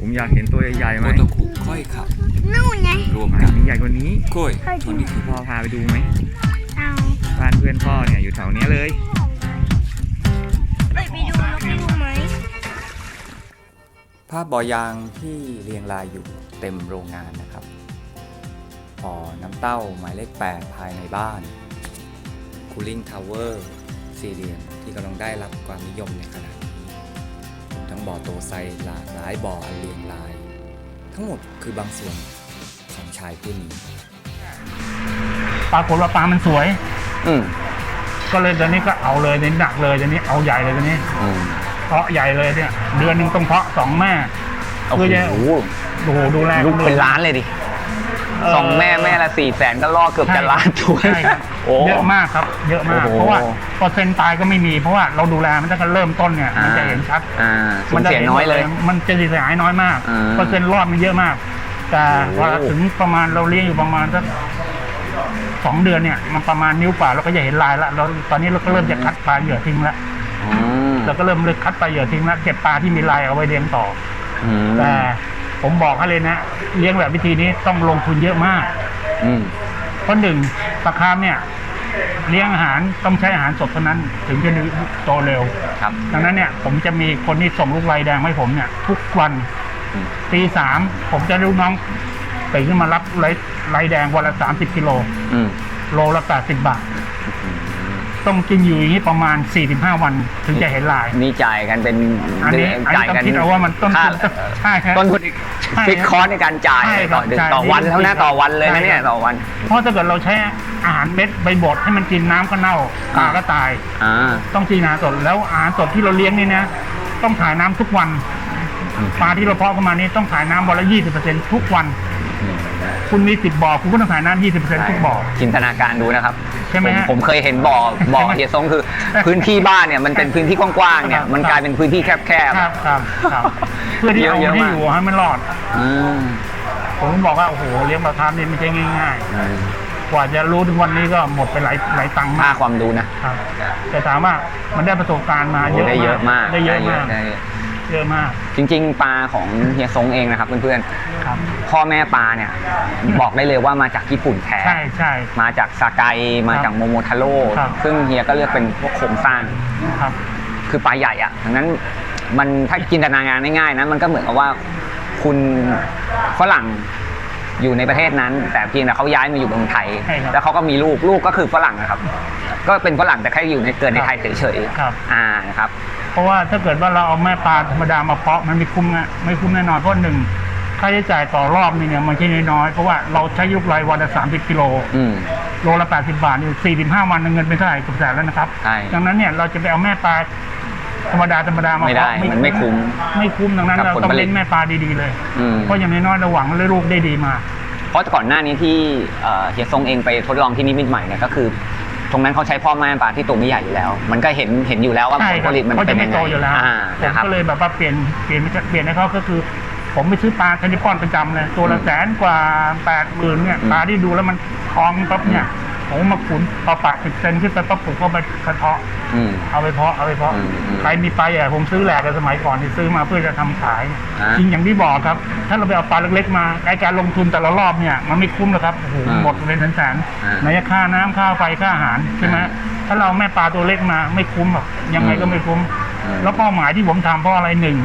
ผมอยากเห็นตัวใหญ่ๆไหโคมโตคุค่อยขับ นู่นไงรวมมักันนมีใหญ่กว่านี้กล้วยค่อยดูวันนี้คือพ่อพาไปดูไหมเอาบ้านเพื่อนพ่อเนี่ยอยู่แถวเนี้ยเลย ไปไปดูแล้วไปดูไหมภาพบ่อยางที่เรียงรายอยู่เต็มโรงงานนะครับบ่อน้ำเต้าหมายเลข 8 ภายในบ้าน Cooling Tower สี่เหลี่ยมที่กำลังได้รับความนิยมในขณะนี้รวม ทั้งบ่อโตไซหลากหลายบ่ออันเรียงราย ทั้งหมดคือบางส่วนของชายผู้นี้ปรากฏว่าปลามันสวย อืมก็เลยตอนนี้ก็เอาเลยเน้นหนักเลยตอนนี้เอาใหญ่เลยตอนนี้อืมเพาะใหญ่เลยเนี่ย เดือนหนึ่งต้องเพาะสองแม่โอ้เพื่อจะโหโอ้โหดูแลลูกเป็นล้านเลยดิเสองแม่แม่ละสี่แสนก็ล่อเกือบจะล้านตัวใช่ครับโอ้เยอะมากครับ เยอะมากโอ้โหเพราะว่าเปอร์เซ็นต์ตายก็ไม่มี เพราะว่าเราดูแลมันตั้งแต่เริ่มต้นเนี่ยมันจะเห็นชัดอ่าสูญจะเสียน้อยเลย มันจะเสียหายน้อยมากอ่าเปอร์เซ็นต์รอดมันเยอะมาก แต่โอ้พอถึงประมาณเราเลี้ยงอยู่ประมาณสักสองเดือนเนี่ยมันประมาณนิ้วกว่าเราก็จะเห็นลายละเราตอนนี้เราก็เริ่มจะคัดปลาเหยื่อทิ้งแล้วอืมเราก็เริ่มเลือกคัดปลาเหยื่อทิ้งแล้วเก็บปลาที่มีลายเอาไว้เลี้ยงต่ออืมแต่ ผมบอกให้เลยนะ เลี้ยงแบบวิธีนี้ต้องลงทุนเยอะมากอืมเพราะหนึ่งปลาคาร์ฟเนี่ย เลี้ยงอาหารต้องใช้อาหารสดเท่านั้น ถึงจะโตเร็ว ครับ ดังนั้นเนี่ยผมจะมีคนที่ส่งลูกลายแดงให้ผมเนี่ย ทุกวันอืม ตีสามผมจะลูกน้องตื่นขึ้นมารับไลไลแดงวันละสามสิบกิโล อืม โลละแปดสิบบาท ต้องกินอยู่อย่างนี้ประมาณสี่สิบห้าวันถึงจะเห็นลายนี่จ่ายกันเป็นอันนี้อันจ่ายนี้ต้อกันงคิดเอาว่ามันต้นทุนค่าใช่ครับต้นทุนใช่ฟิกคอร์สในการจ่ายใช่ครัต่อบเดือนใช่ต่อวันนี่แล้วนะคือต่อวันเลยใช่นะเนี่ยครับต่อวัน เพราะถ้าเกิดเราใช้อาหารเม็ดใบบดให้มันกินน้ำก็เน่าปลาก็ตายอ่าต้องกินอาหารสดแล้วอาหารสดที่เราเลี้ยงนี่นะต้องถ่ายน้ำทุกวันอืมปลาที่เราเพาะขึ้นมานี่ต้องถ่ายน้ำวันละยี่สิบเปอร์เซ็นทุกวัน คุณมีสิบบ่อคุณก็ต้องถ่ายน้ำยี่สิบเปอร์เซ็นทุกบ่อ จินตนาการดูนะครับใช่ไหมผมฮะผมเคยเห็นบ่อบ่อใช่ไหมเฮียซงคือ พื้นที่บ้านเนี่ยมันเป็นพื้นที่กว้างๆเนี่ยครับ มันกลายเป็นพื้นที่แคบ ครับครับครับ เพื่อที่เอาเยอะๆให้มาก อยู่ให้มันรอด ๆอืมผมบอกว่าโอ้โหเลี้ยงปลาคาร์ฟนี่ไม่ใช่ง่ายอืมๆกว่าจะรู้ถึงวันนี้ก็หมดไปหลายหลายตังค์ค่ามากความรู้นะ ครับแต่ถามว่ามันได้ประสบการณ์มาโอ้เยอะได้เยอะมากได้เยอะมาก ได้เยอะ เยอะมาก จริง ๆ ปลาของเฮียซงเองนะครับเพื่อนครับ ๆพ่อแม่ปลาเนี่ยบอกได้เลยว่ามาจากญี่ปุ่นแท้ ใช่ใช่ มาจากซาไกมาจากโมโมทาโร่ครับ ซึ่งเฮียก็เลือกเป็นพวกโครงสร้าง ครับ คือปลาใหญ่อะดังนั้นมันถ้าจินตนาการง่ายๆนะ มันก็เหมือนกับว่าคุณฝรั่งอยู่ในประเทศนั้น แต่เพียงแต่เขาย้ายมาอยู่เมืองไทย ใช่ครับแล้วเขาก็มีลูกลูกก็คือฝรั่งนะครับ ก็เป็นฝรั่งแต่แค่อยู่ในเกิดในไทยเฉยครับ ๆอ่านะครับ เพราะว่าถ้าเกิดว่าเราเอาแม่ปลาธรรมดามาเพาะมันไม่คุ้มนะไม่คุ้มแน่นอนเพราะหนึ่งค่าใช้จ่ายต่อรอบนี่เนี่ยมันไม่ใช่น้อยๆเพราะว่าเราใช้ลูกไรวันละสามสิบกิโลอืม โลละแปดสิบาทนี่สี่สิบห้าวันเงินเป็นเท่าไหร่เกือบแสนแล้วนะครับ ใช่ดังนั้นเนี่ยเราจะไปเอาแม่ปลาธรรมดาธรรมดามาไม่ได้เพาะมันไม่คุ้มไม่คุ้มดังนั้นกับเราผลต้องผลิต เล่นแม่ปลาดีๆเลย อืม เพราะอย่างน้อยๆเราหวังเลยลูกได้ดีมา เพราะก่อนหน้านี้ที่เอ่อเฮียซงเองไปทดลองที่นิมิตใหม่เนี่ยก็คือ ตรงนั้นเขาใช้พ่อแม่ปลาที่ตัวไม่ใหญ่อยู่แล้ว มันก็เห็นเห็นอยู่แล้วว่าใช่ผลคผรับลิตมันเขาเป็จะนไม่ยังไงโตอยู่แล้วอ่าผมนะครับก็เลยแบบว่าเปลี่ยนเปลี่ยนเปลี่ยนให้เขาก็คือ ผมไปซื้อปลาคานิปอนประจำเลยตัวละอืมแสนกว่าแปดหมื่นเนี่ยอืมปลาที่ดูแล้วมันท้องปั๊บเนี่ย ผมมาขุนปลาปากสิบเซนขึ้นไปปั๊บผมก็ไปกระเทาะอืม เอาไปเพาะเอาไปเพาะอืมอืมใครมีปลาใหญ่ผมซื้อแหลกกันสมัยก่อนที่ซื้อมาเพื่อจะทำขายอ่าจริงอย่างที่บอกครับ ถ้าเราไปเอาปลาเล็กๆมาไอการลงทุนแต่ละรอบเนี่ยมันไม่คุ้มหรอกครับโอ้โหอ่าหมดเป็นแสนอ่าๆไหนจะค่าน้ำค่าไฟค่าอาหารใช่ไหมอ่าถ้าเราแม่ปลาตัวเล็กมาไม่คุ้มหรอกยังไงก็ไม่คุ้มอืมแล้วเป้าหมายที่ผมทำเพราะอะไรหนึ่ง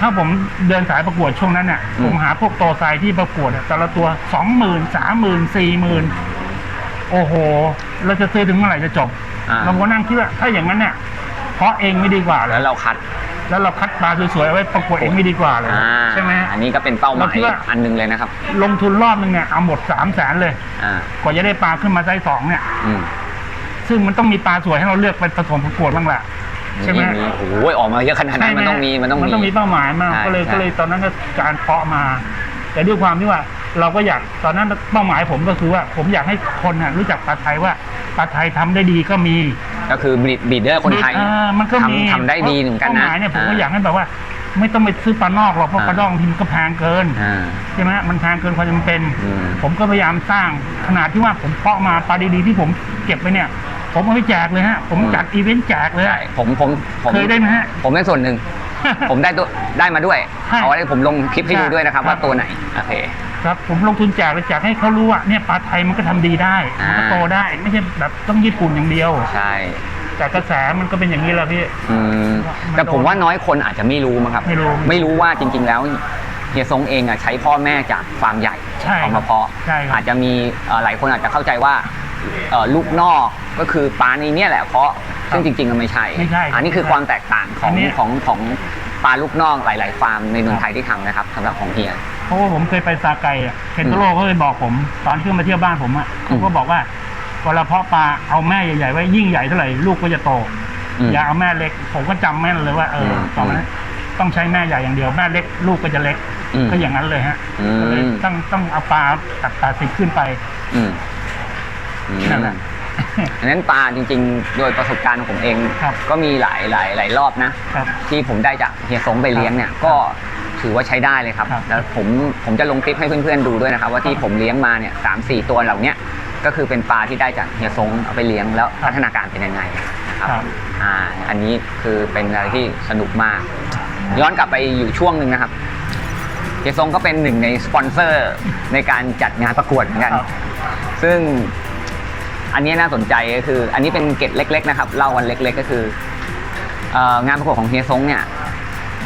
ถ้าผมเดินสายประกวดช่วงนั้นเนี่ยอืม ผมหาพวกโตไซที่ประกวดอะแต่ละตัวสองหมื่นสามหมื่นสี่หมื่น โอ้โห เราจะซื้อถึงเมื่อไหร่จะจบอ่า เราก็นั่งคิดว่าถ้าอย่างนั้นเนี่ยเพราะเองไม่ดีกว่าเหรแล้อวเราคัดแล้วเราคัดปลาสวยๆเอาไว้ประกวดเองไม่ดีกว่าเลยอ่าใช่ไหม อันนี้ก็เป็นเป้าหมาเรายคิดว่า อันหนึงเลยนะครับ ลงทุนรอบนึงเนี่ยเอาหมดสามแสนเลย อ่ากว่าจะได้ปลาขึ้นมาไซส์สองเนี่ย อืมซึ่งมันต้องมีปลาสวยให้เราเลือกไปผสมประกวดบ้างแหละ ใช่ไหมมีโอ้ยออกมาเยอะขนาดนั้นมันต้องมีมันต้องมันต้องมี เป้าหมายมากใช่ก็เลยใช่ ก็เลยตอนนั้นก็การเพาะมา แต่ด้วยความที่ว่า เราก็อยากตอนนั้นเป้าหมายผมก็คือว่า ผมอยากให้คนน่ะรู้จักปลาไทยว่าปลาไทยทำได้ดีก็มี ก็คือบีดบีดเดอร์คนไทยอ่ามันก็มีทำทำได้ดีเหมือนกันเป้านะหมายเนี่ยผมก็อยากให้แบบว่า ไม่ต้องไปซื้อปลานอกหรอกเพราะอ่าปลาดองทีมันก็แพงเกินอ่าใช่ไหมมันแพงเกินความจำเป็นอืมผมก็พยายามสร้างขนาดที่ว่าผมเพาะมาปลาดีๆที่ผมเก็บไปเนี่ยผมเอาไปแจกเลยฮะ ผมจัดอีเวนต์แจกเลยใช่อะผมผมผมเคยได้ไหมฮะ ผมเป็นส่วนหนึ่ง ผมได้ตัวได้มาด้วยใช่เอาไว้ผมลงคลิปให้ดูด้วยนะครับครับว่าตัวไหน โอเค ครับผมลงทุนแจกเลยแจกให้เขารู้ว่าเนี่ยปลาไทยมันก็ทำดีได้มันก็อ่า โตได้ไม่ใช่แบบต้องญี่ปุ่นอย่างเดียว ใช่ แต่กระแสมันก็เป็นอย่างนี้แหละพี่ อืมแต่ผมว่าน้อยคนอาจจะไม่รู้มั้งครับ ไม่รู้ไม่รู้ว่าจริง ๆ แล้วเฮียซงเองอะใช้พ่อแม่จากฟาร์มใหญ่ใช่เอามาเพาะใช่ครับ อาจจะมีเอ่อหลายคนอาจจะเข้าใจว่าเอ่อลูกนอกก็คือปลาในเนี้ยแหละเพาะซึ่งจริงๆมันไม่ใช่ ไม่ใช่อันนี้คือความแตกต่างของอันนี้ ของของ ปลาลูกนอกหลาย ๆ ฟาร์มในเมืองไทยที่ทำนะครับสำหรับของเฮีย เพราะว่าผมเคยไปซาไกอะเคนโตโร่เขาเคยบอกผม ตอนที่เขามาเที่ยวบ้านผมอะอืเขามก็บอกว่าเวลาเพาะปลาเอาแม่ใหญ่ๆไว้ยิ่งใหญ่เท่าไหร่ลูกก็จะโต อืมอย่าเอาแม่เล็ก ผมก็จำแม่นเลยว่าเอออมตอนนั้นต้องใช้แม่ใหญ่อย่างเดียวแม่เล็กลูกก็จะเล็ก อืมก็อย่างนั้นเลยฮะอืม ก็เลยต้องต้องเอาปลาตัดตาสิบขึ้นไป อืมอืมนั่นแหละ อันนั้นปลาจริง ๆ โดยประสบการณ์ของผมเอง ครับก็มีหลายหลายหลายรอบนะ ครับที่ผมได้จากเฮียซงไปเลี้ยงเนี่ยก็ถือว่าใช้ได้เลยครับครับ แล้วผมผมจะลงคลิปให้เพื่อนๆดูด้วยนะครับ ว่าที่ผมเลี้ยงมาเนี่ยสามสี่ตัวเหล่าเนี้ยก็คือเป็นปลาที่ได้จากเฮียซงเอาไปเลี้ยงแล้วพัฒนาการเป็นยังไงนะครับครับ อ่าอันนี้คือเป็นอะไรที่สนุกมาก ย้อนกลับไปอยู่ช่วงหนึ่งนะครับเฮียซงก็เป็นหนึ่งในสปอนเซอร์ในการจัดงานประกวดเหมือนกัน ครับซึ่ง อันนี้น่าสนใจก็คือ อันนี้เป็นเกร็ดเล็ก ๆ นะครับเล่าวันเล็ก ๆ ก็คือเอ่องานประกวดของเฮียซงเนี่ย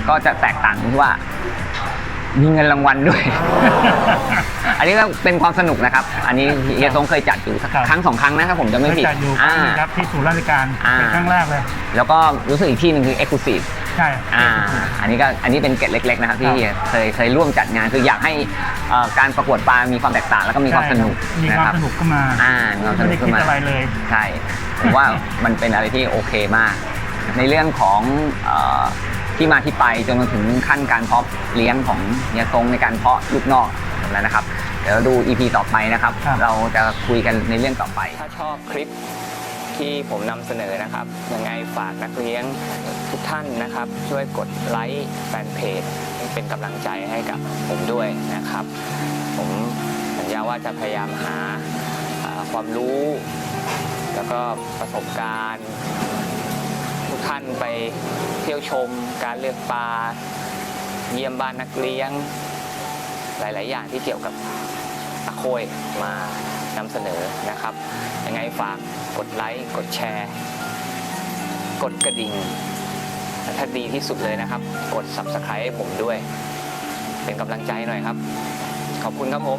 ก็จะแตกต่างตรงที่ว่า มีเงินรางวัลด้วย อันนี้ก็เป็นความสนุกนะครับ อันนี้เฮียซงเคยจัดอยู่สักครับ ครั้งสองครั้งนะครับผมจะไม่เคยผิดจัดอยู่อ่า ครับที่ศูนย์ราชการอ่า เป็นครั้งแรกเลย แล้วก็รู้สึกอีกที่หนึ่งคือ Exclusive ใช่ อ่าอันนี้ก็อันนี้เป็นเกร็ดเล็ก ๆ นะครับที่ครับเคยเคยร่วมจัดงานคืออยากให้เอ่อการประกวดปลา มีความแตกต่างแล้วก็มีความสนุกมีนะความครับ สนุกขึ้นมาอ่ามีความสไม่นุได้กคิขึ้ดนมา อะไรเลย ใช่ผมว่า มันเป็นอะไรที่โอเคมาก ในเรื่องของเออที่มาที่ไปจนมาถึงขั้นการเพาะเลี้ยงของเฮียทรงในการเพาะลูกนอกแล้วนะครับ เดี๋ยวเราดู EP ต่อไปนะครับ ครับ เราจะคุยกันในเรื่องต่อไป ถ้าชอบคลิป ที่ผมนำเสนอนะครับ ยังไงฝากนักเลี้ยงทุกท่านนะครับ ช่วยกดไลค์แฟนเพจเป็นกำลังใจให้กับผมด้วยนะครับ ผมสัญญาว่าจะพยายามหาอ่าความรู้ แล้วก็ประสบการณ์ ทุกท่านไปเที่ยวชม การเลือกปลาเยี่ยมบ้านนักเลี้ยง หลาย ๆ อย่างที่เกี่ยวกับตะโคยมา นำเสนอนะครับ ยังไงฝากกดไลค์กดแชร์ กดกระดิ่งถ้าดีที่สุดเลยนะครับ กด Subscribe ให้ผมด้วย เป็นกำลังใจหน่อยครับ ขอบคุณครับผม